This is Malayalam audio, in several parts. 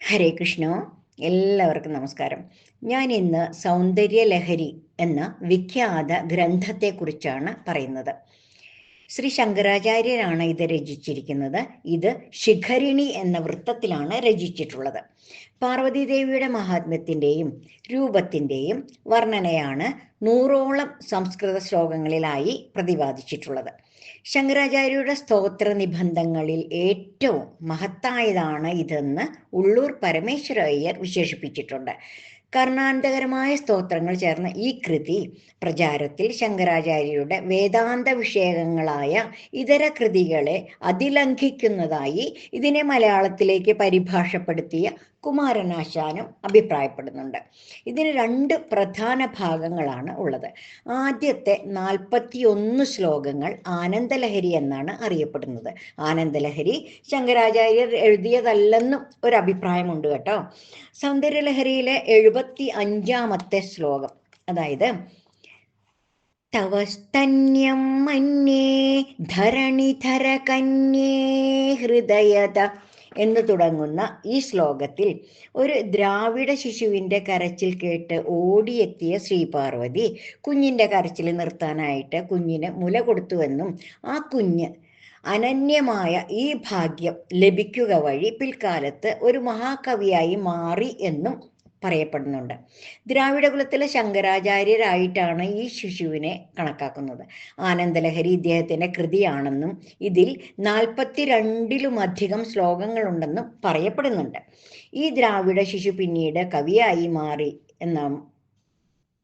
ഹരേ കൃഷ്ണ. എല്ലാവർക്കും നമസ്കാരം. ഞാൻ ഇന്ന് സൗന്ദര്യ ലഹരി എന്ന വിഖ്യാത ഗ്രന്ഥത്തെക്കുറിച്ചാണ് പറയുന്നത്. ശ്രീ ശങ്കരാചാര്യരാണ് ഇത് രചിച്ചിരിക്കുന്നത്. ഇത് ശിഖരിണി എന്ന വൃത്തത്തിലാണ് രചിച്ചിട്ടുള്ളത്. പാർവതീദേവിയുടെ മഹാത്മ്യത്തിന്റെയും രൂപത്തിന്റെയും വർണനയാണ് നൂറോളം സംസ്കൃത ശ്ലോകങ്ങളിലായി പ്രതിപാദിച്ചിട്ടുള്ളത്. ശങ്കരാചാര്യരുടെ സ്തോത്ര നിബന്ധങ്ങളിൽ ഏറ്റവും മഹത്തായതാണ് ഇതെന്ന് ഉള്ളൂർ പരമേശ്വര അയ്യർ വിശേഷിപ്പിച്ചിട്ടുണ്ട്. കർണാന്തകരമായ സ്തോത്രങ്ങൾ ചേർന്ന ഈ കൃതി പ്രചാരത്തിൽ ശങ്കരാചാര്യരുടെ വേദാന്ത വിഷയങ്ങളായ ഇതര കൃതികളെ അതിലംഘിക്കുന്നതായി ഇതിനെ മലയാളത്തിലേക്ക് പരിഭാഷപ്പെടുത്തിയ കുമാരനാശാനും അഭിപ്രായപ്പെടുന്നുണ്ട്. ഇതിന് രണ്ട് പ്രധാന ഭാഗങ്ങളാണ് ഉള്ളത്. ആദ്യത്തെ നാൽപ്പത്തി ഒന്ന് ശ്ലോകങ്ങൾ ആനന്ദലഹരി എന്നാണ് അറിയപ്പെടുന്നത്. ആനന്ദലഹരി ശങ്കരാചാര്യർ എഴുതിയതല്ലെന്നും ഒരു അഭിപ്രായമുണ്ട് കേട്ടോ. സൗന്ദര്യലഹരിയിലെ എഴുപത്തി അഞ്ചാമത്തെ ശ്ലോകം. അതായത് തവസ്തന്യം മന്യേ ധരണിധര കന്യേ ഹൃദയത എന്ന് തുടങ്ങുന്ന ഈ ശ്ലോകത്തിൽ ഒരു ദ്രാവിഡ ശിശുവിന്റെ കരച്ചിൽ കേട്ട് ഓടിയെത്തിയ ശ്രീപാർവതി കുഞ്ഞിന്റെ കരച്ചിൽ നിർത്താനായിട്ട് കുഞ്ഞിന് മുല കൊടുത്തുവെന്നും ആ കുഞ്ഞ് അനന്യമായ ഈ ഭാഗ്യം ലഭിക്കുക വഴി പിൽക്കാലത്ത് ഒരു മഹാകവിയായി മാറി എന്നും പറയപ്പെടുന്നുണ്ട്. ദ്രാവിഡ കുലത്തിലെ ശങ്കരാചാര്യരായിട്ടാണ് ഈ ശിശുവിനെ കണക്കാക്കുന്നത്. ആനന്ദലഹരി ഇദ്ദേഹത്തിന്റെ കൃതിയാണെന്നും ഇതിൽ നാൽപ്പത്തിരണ്ടിലുമധികം ശ്ലോകങ്ങളുണ്ടെന്നും പറയപ്പെടുന്നുണ്ട്. ഈ ദ്രാവിഡ ശിശു പിന്നീട് കവിയായി മാറി എന്ന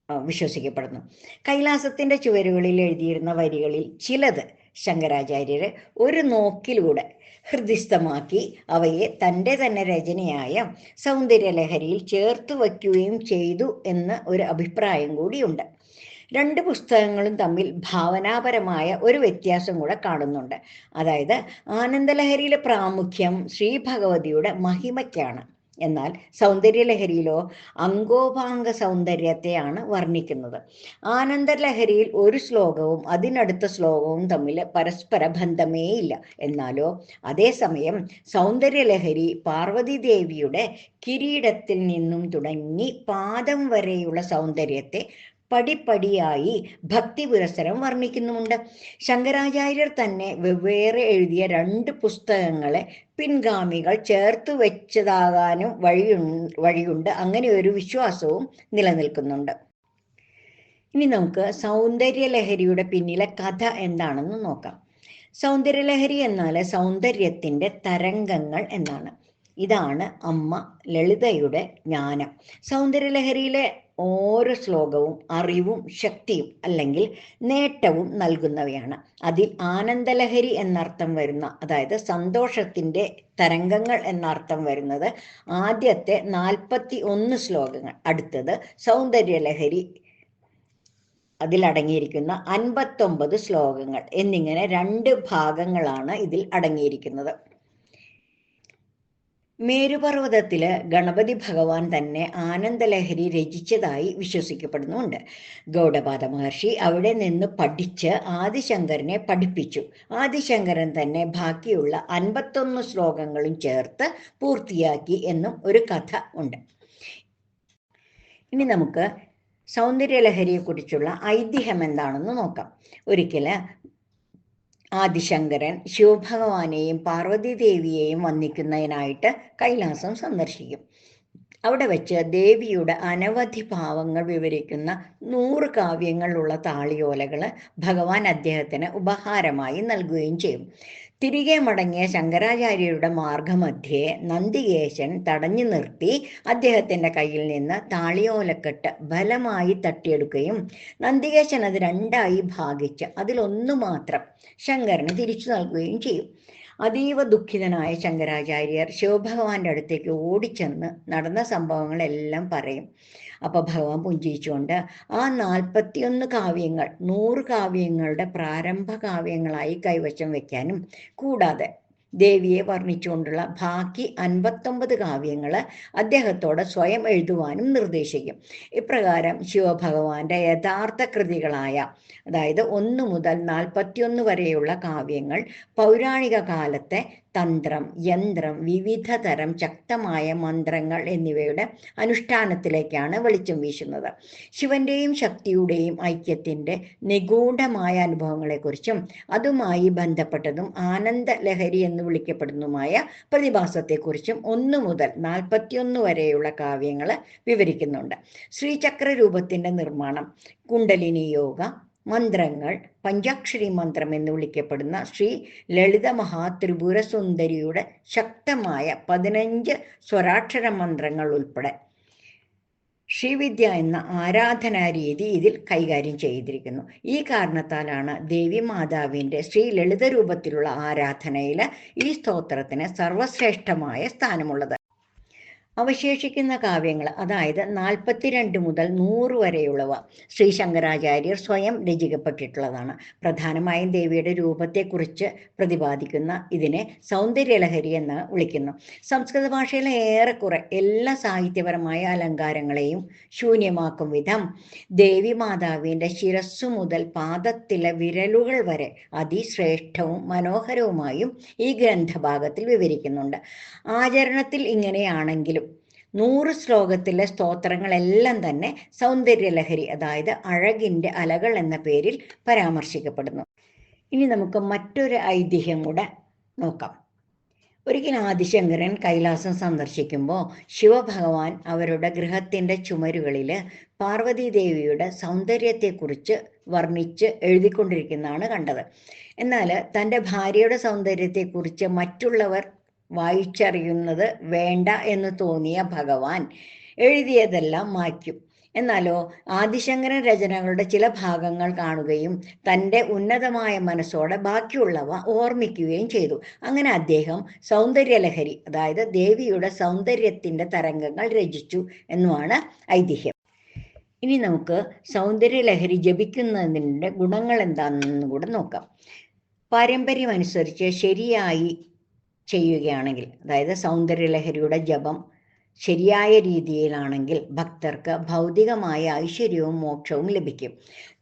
വിശ്വസിക്കപ്പെടുന്നു. കൈലാസത്തിന്റെ ചുവരുകളിൽ എഴുതിയിരുന്ന വരികളിൽ ചിലത് ശങ്കരാചാര്യര് ഒരു നോക്കിലൂടെ ഹൃദിസ്ഥമാക്കി അവയെ തന്റെ തന്നെ രചനയായ സൗന്ദര്യലഹരിയിൽ ചേർത്ത് വയ്ക്കുകയും ചെയ്തു എന്ന് ഒരു അഭിപ്രായം കൂടിയുണ്ട്. രണ്ട് പുസ്തകങ്ങളും തമ്മിൽ ഭാവനാപരമായ ഒരു വ്യത്യാസം കൂടെ കാണുന്നുണ്ട്. അതായത് ആനന്ദലഹരിയിലെ പ്രാമുഖ്യം ശ്രീ ഭഗവതിയുടെ മഹിമയ്ക്കാണ്. എന്നാൽ സൗന്ദര്യലഹരിയിലോ അങ്കോപാംഗ സൗന്ദര്യത്തെയാണ് വർണിക്കുന്നത്. ആനന്ദലഹരിയിൽ ഒരു ശ്ലോകവും അതിനടുത്ത ശ്ലോകവും തമ്മിൽ പരസ്പര ബന്ധമേയില്ല എന്നാലോ അതേസമയം സൗന്ദര്യലഹരി പാർവതി ദേവിയുടെ കിരീടത്തിൽ നിന്നും തുടങ്ങി പാദം വരെയുള്ള സൗന്ദര്യത്തെ പടിപ്പടിയായി ഭക്തി പുരസരം വർണിക്കുന്നുമുണ്ട്. ശങ്കരാചാര്യർ തന്നെ വെവ്വേറെ എഴുതിയ രണ്ട് പുസ്തകങ്ങളെ പിൻഗാമികൾ ചേർത്ത് വെച്ചതാകാനും വഴിയു വഴിയുണ്ട്. അങ്ങനെ ഒരു വിശ്വാസവും നിലനിൽക്കുന്നുണ്ട്. ഇനി നമുക്ക് സൗന്ദര്യലഹരിയുടെ പിന്നിലെ കഥ എന്താണെന്ന് നോക്കാം. സൗന്ദര്യലഹരി എന്നാൽ സൗന്ദര്യത്തിന്റെ തരംഗങ്ങൾ എന്നാണ്. ഇതാണ് അമ്മ ലളിതയുടെ ജ്ഞാനം. സൗന്ദര്യലഹരിയിലെ ഓരോ ശ്ലോകവും അറിവും ശക്തിയും അല്ലെങ്കിൽ നേട്ടവും നൽകുന്നവയാണ്. അതിൽ ആനന്ദലഹരി എന്നർത്ഥം വരുന്ന അതായത് സന്തോഷത്തിന്റെ തരംഗങ്ങൾ എന്നർത്ഥം വരുന്നത് ആദ്യത്തെ നാൽപ്പത്തി ഒന്ന് ശ്ലോകങ്ങൾ. അടുത്തത് സൗന്ദര്യലഹരി അതിലടങ്ങിയിരിക്കുന്ന അൻപത്തൊമ്പത് ശ്ലോകങ്ങൾ എന്നിങ്ങനെ രണ്ട് ഭാഗങ്ങളാണ് ഇതിൽ അടങ്ങിയിരിക്കുന്നത്. മേരുപർവതത്തിൽ ഗണപതി ഭഗവാൻ തന്നെ ആനന്ദലഹരി രചിച്ചതായി വിശ്വസിക്കപ്പെടുന്നുണ്ട്. ഗൗഡപാദ മഹർഷി അവിടെ നിന്ന് പഠിച്ച് ആദിശങ്കരനെ പഠിപ്പിച്ചു. ആദിശങ്കരൻ തന്നെ ബാക്കിയുള്ള അൻപത്തൊന്ന് ശ്ലോകങ്ങളും ചേർത്ത് പൂർത്തിയാക്കി എന്നും ഒരു കഥ ഉണ്ട്. ഇനി നമുക്ക് സൗന്ദര്യലഹരിയെക്കുറിച്ചുള്ള ഐതിഹ്യം എന്താണെന്ന് നോക്കാം. ഒരിക്കൽ ആദിശങ്കരൻ ശിവഭഗവാനെയും പാർവതി ദേവിയെയും വന്ദിക്കുന്നതിനായിട്ട് കൈലാസം സന്ദർശിക്കും. അവിടെ വെച്ച് ദേവിയുടെ അനവധി ഭാവങ്ങൾ വിവരിക്കുന്ന നൂറ് കാവ്യങ്ങളുള്ള താളിയോലകൾ ഭഗവാൻ അദ്ദേഹത്തിന് ഉപഹാരമായി നൽകുകയും ചെയ്യും. തിരികെ മടങ്ങിയ ശങ്കരാചാര്യരുടെ മാർഗമധ്യേ നന്ദികേശൻ തടഞ്ഞു നിർത്തി അദ്ദേഹത്തിന്റെ കയ്യിൽ നിന്ന് താളിയോലക്കെട്ട് ബലമായി തട്ടിയെടുക്കുകയും നന്ദികേശൻ അത് രണ്ടായി ഭാഗിച്ച് അതിലൊന്നു മാത്രം ശങ്കരന് തിരിച്ചു നൽകുകയും ചെയ്യും. അതീവ ദുഃഖിതനായ ശങ്കരാചാര്യർ ശിവഭഗവാന്റെ അടുത്തേക്ക് ഓടിച്ചെന്ന് നടന്ന സംഭവങ്ങളെല്ലാം പറയും. അപ്പൊ ഭഗവാൻ പുഞ്ചിച്ചുകൊണ്ട് ആ നാൽപ്പത്തിയൊന്ന് കാവ്യങ്ങൾ നൂറ് കാവ്യങ്ങളുടെ പ്രാരംഭ കാവ്യങ്ങളായി കൈവശം വെക്കാനും കൂടാതെ ദേവിയെ വർണിച്ചുകൊണ്ടുള്ള ബാക്കി അൻപത്തൊമ്പത് കാവ്യങ്ങൾ അദ്ദേഹത്തോട് സ്വയം എഴുതുവാനും നിർദ്ദേശിക്കും. ഇപ്രകാരം ശിവഭഗവാന്റെ യഥാർത്ഥ കൃതികളായ അതായത് ഒന്ന് മുതൽ നാൽപ്പത്തിയൊന്ന് വരെയുള്ള കാവ്യങ്ങൾ പൗരാണിക കാലത്തെ തന്ത്രം യന്ത്രം വിവിധ തരം ശക്തമായ മന്ത്രങ്ങൾ എന്നിവയുടെ അനുഷ്ഠാനത്തിലേക്കാണ് വെളിച്ചം വീശുന്നത്. ശിവന്റെയും ശക്തിയുടെയും ഐക്യത്തിന്റെ നിഗൂഢമായ അനുഭവങ്ങളെക്കുറിച്ചും അതുമായി ബന്ധപ്പെട്ടതും ആനന്ദ ലഹരി എന്ന് വിളിക്കപ്പെടുന്നതുമായ പ്രതിഭാസത്തെക്കുറിച്ചും ഒന്നു മുതൽ നാൽപ്പത്തിയൊന്ന് വരെയുള്ള കാവ്യങ്ങൾ വിവരിക്കുന്നുണ്ട്. ശ്രീചക്ര രൂപത്തിന്റെ നിർമ്മാണം കുണ്ടലിനി യോഗ മന്ത്രങ്ങൾ പഞ്ചാക്ഷരി മന്ത്രം എന്ന് വിളിക്കപ്പെടുന്ന ശ്രീ ലളിത മഹാത്രിപുര സുന്ദരിയുടെ ശക്തമായ പതിനഞ്ച് സ്വരാക്ഷര മന്ത്രങ്ങൾ ഉൾപ്പെടെ. ശ്രീവിദ്യ എന്ന ആരാധനാ രീതി ഇതിൽ കൈകാര്യം ചെയ്തിരിക്കുന്നു. ഈ കാരണത്താലാണ് ദേവി മാതാവിന്റെ ശ്രീ ലളിത രൂപത്തിലുള്ള ആരാധനയിൽ ഈ സ്തോത്രത്തിന് സർവശ്രേഷ്ഠമായ സ്ഥാനമുള്ളത്. അവശേഷിക്കുന്ന കാവ്യങ്ങൾ അതായത് നാൽപ്പത്തിരണ്ട് മുതൽ നൂറ് വരെയുള്ളവ ശ്രീ ശങ്കരാചാര്യർ സ്വയം രചിക്കപ്പെട്ടിട്ടുള്ളതാണ്. പ്രധാനമായും ദേവിയുടെ രൂപത്തെക്കുറിച്ച് പ്രതിപാദിക്കുന്ന ഇതിനെ സൗന്ദര്യലഹരി എന്ന് വിളിക്കുന്നു. സംസ്കൃത ഭാഷയിലെ ഏറെക്കുറെ എല്ലാ സാഹിത്യപരമായ അലങ്കാരങ്ങളെയും ശൂന്യമാക്കും വിധം ദേവി മാതാവിന്റെ ശിരസ്സു മുതൽ പാദത്തിലെ വിരലുകൾ വരെ അതിശ്രേഷ്ഠവും മനോഹരവുമായും ഈ ഗ്രന്ഥഭാഗത്തിൽ വിവരിക്കുന്നുണ്ട്. ആചരണത്തിൽ ഇങ്ങനെയാണെങ്കിലും നൂറ് ശ്ലോകത്തിലെ സ്തോത്രങ്ങളെല്ലാം തന്നെ സൗന്ദര്യലഹരി അതായത് അഴകിന്റെ അലകൾ എന്ന പേരിൽ പരാമർശിക്കപ്പെടുന്നു. ഇനി നമുക്ക് മറ്റൊരു ഐതിഹ്യം കൂടെ നോക്കാം. ഒരിക്കൽ ആദിശങ്കരൻ കൈലാസം സന്ദർശിക്കുമ്പോൾ ശിവഭഗവാൻ അവരുടെ ഗൃഹത്തിന്റെ ചുമരുകളിൽ പാർവതീദേവിയുടെ സൗന്ദര്യത്തെക്കുറിച്ച് വർണിച്ച് എഴുതിക്കൊണ്ടിരിക്കുന്നതാണ് കണ്ടത്. എന്നാൽ തന്റെ ഭാര്യയുടെ സൗന്ദര്യത്തെക്കുറിച്ച് മറ്റുള്ളവർ വായിച്ചറിയുന്നത് വേണ്ട എന്ന് തോന്നിയ ഭഗവാൻ എഴുതിയതെല്ലാം മായ്ക്കും എന്നാലോ ആദിശങ്കരൻ രചനകളുടെ ചില ഭാഗങ്ങൾ കാണുകയും തന്റെ ഉന്നതമായ മനസ്സോടെ ബാക്കിയുള്ളവ ഓർമ്മിക്കുകയും ചെയ്തു. അങ്ങനെ അദ്ദേഹം സൗന്ദര്യലഹരി അതായത് ദേവിയുടെ സൗന്ദര്യത്തിന്റെ തരംഗങ്ങൾ രചിച്ചു എന്നുമാണ് ഐതിഹ്യം. ഇനി നമുക്ക് സൗന്ദര്യലഹരി ജപിക്കുന്നതിന്റെ ഗുണങ്ങൾ എന്താണെന്ന് കൂടെ നോക്കാം. പാരമ്പര്യം അനുസരിച്ച് ശരിയായി ചെയ്യുകയാണെങ്കിൽ അതായത് സൗന്ദര്യലഹരിയുടെ ജപം ശരിയായ രീതിയിലാണെങ്കിൽ ഭക്തർക്ക് ഭൗതികമായ ഐശ്വര്യവും മോക്ഷവും ലഭിക്കും.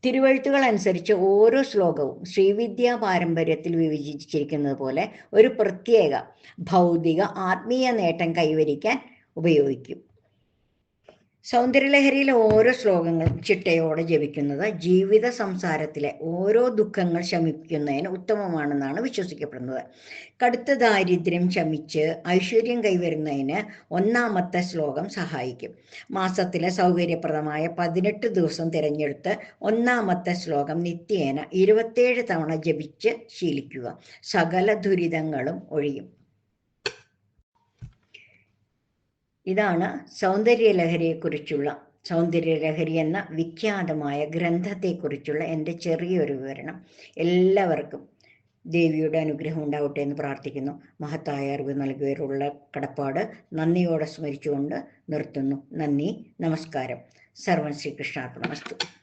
തിരുവഴുത്തുകൾ അനുസരിച്ച് ഓരോ ശ്ലോകവും ശ്രീവിദ്യാ പാരമ്പര്യത്തിൽ വിഭജിച്ചിരിക്കുന്നത് പോലെ ഒരു പ്രത്യേക ഭൗതിക ആത്മീയ നേട്ടം കൈവരിക്കാൻ ഉപയോഗിക്കും. സൗന്ദര്യലഹരിയിലെ ഓരോ ശ്ലോകങ്ങളും ചിട്ടയോടെ ജപിക്കുന്നത് ജീവിത സംസാരത്തിലെ ഓരോ ദുഃഖങ്ങൾ ശമിക്കുന്നതിന് ഉത്തമമാണെന്നാണ് വിശ്വസിക്കപ്പെടുന്നത്. കടുത്ത ദാരിദ്ര്യം ശമിച്ച് ഐശ്വര്യം കൈവരുന്നതിന് ഒന്നാമത്തെ ശ്ലോകം സഹായിക്കും. മാസത്തിലെ സൗകര്യപ്രദമായ പതിനെട്ട് ദിവസം തിരഞ്ഞെടുത്ത് ഒന്നാമത്തെ ശ്ലോകം നിത്യേന ഇരുപത്തേഴ് തവണ ജപിച്ച് ശീലിക്കുക. സകല ദുരിതങ്ങളും ഒഴിയും. ഇതാണ് സൗന്ദര്യലഹരിയെക്കുറിച്ചുള്ള സൗന്ദര്യലഹരി എന്ന വിഖ്യാതമായ ഗ്രന്ഥത്തെക്കുറിച്ചുള്ള എന്റെ ചെറിയൊരു വിവരണം. എല്ലാവർക്കും ദേവിയുടെ അനുഗ്രഹം ഉണ്ടാവട്ടെ എന്ന് പ്രാർത്ഥിക്കുന്നു. മഹത്തായ അറിവ് നൽകിയവരുള്ള കടപ്പാട് നന്ദിയോടെ സ്മരിച്ചുകൊണ്ട് നിർത്തുന്നു. നന്ദി നമസ്കാരം. സർവൻ ശ്രീകൃഷ്ണാർപ്പണമസ്തു.